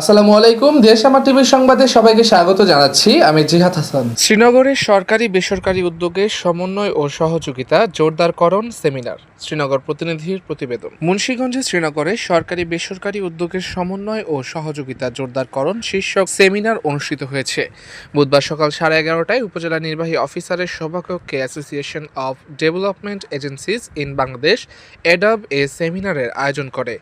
আসসালামু আলাইকুম, দেশ আমার টিভির সংবাদে সবাইকে স্বাগত জানাচ্ছি। আমি জিহাদ হাসান। শ্রীনগরের সরকারি বেসরকারি উদ্যোগে সমন্বয় ও সহযোগিতা জোরদারকরণ সেমিনার। শ্রীনগর প্রতিনিধির প্রতিবেদন। মুন্সিগঞ্জে শ্রীনগরে সরকারি বেসরকারি উদ্যোগের সমন্বয় ও সহযোগিতা জোরদারকরণ শীর্ষক সেমিনার অনুষ্ঠিত হয়েছে। বুধবার সকাল সাড়ে এগারোটায় উপজেলা নির্বাহী অফিসারের সভাকক্ষে association of development agencies in Bangladesh, ADAB, এ সেমিনারের আয়োজন করে।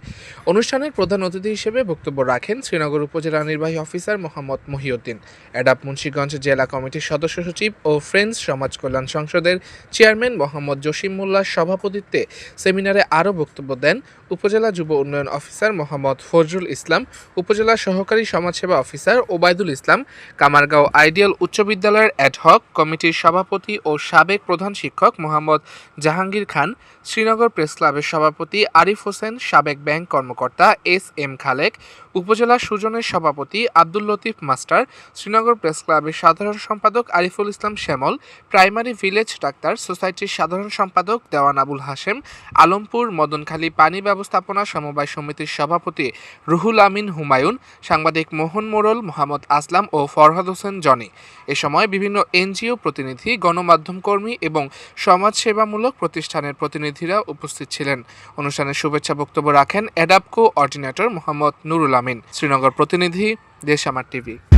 অনুষ্ঠানের প্রধান অতিথি হিসেবে বক্তব্য রাখেন শ্রীনগর উপজেলা নির্বাহী অফিসার মোহাম্মদ মহিউদ্দিন। এডাব মুন্সিগঞ্জ জেলা কমিটির সদস্য সচিব ও ফ্রেন্ডস সমাজ কল্যাণ সংসদের চেয়ারম্যান মোহাম্মদ জসিম মোল্লার সভাপতিত্বে সেমিনারে আরও বক্তব্য দেন উপজেলা যুব উন্নয়ন অফিসার মোহাম্মদ ফজরুল ইসলাম, উপজেলা সহকারী সমাজসেবা অফিসার ওবায়দুল ইসলাম, কামারগাঁও আইডিয়াল উচ্চ বিদ্যালয়ের অ্যাডহক কমিটির সভাপতি ও সাবেক প্রধান শিক্ষক মোহাম্মদ জাহাঙ্গীর খান, শ্রীনগর প্রেস ক্লাবের সভাপতি আরিফ হোসেন, সাবেক ব্যাংক কর্মকর্তা এস এম খালেক, উপজেলা সুজনের সভাপতি আব্দুল লতিফ মাস্টার, শ্রীনগর প্রেস ক্লাবের সাধারণ সম্পাদক Ariful Islam Shyamal, primary village doctor সোসাইটির সাধারণ সম্পাদক দেওয়ান আবুল হাশেম আলমপুর মদনখালী পানি ব্যবস্থাপনা সমবায় সমিতির সভাপতি রুহুল আমিন হুমায়ুন, সাংবাদিক মোহন মোড়ল মোহাম্মদ আসলাম ও ফরহাদ হোসেন জনি। এ সময় বিভিন্ন এনজিও প্রতিনিধি, গণমাধ্যম কর্মী এবং সমাজসেবামূলক প্রতিষ্ঠানের প্রতিনিধিরা উপস্থিত ছিলেন। অনুষ্ঠানে শুভেচ্ছা বক্তব্য রাখেন অ্যাডাপকো অর্ডিনেটর মোহাম্মদ নুরুল আমিন। শ্রীনগর প্রতিনিধি দেশ আমার টিভি।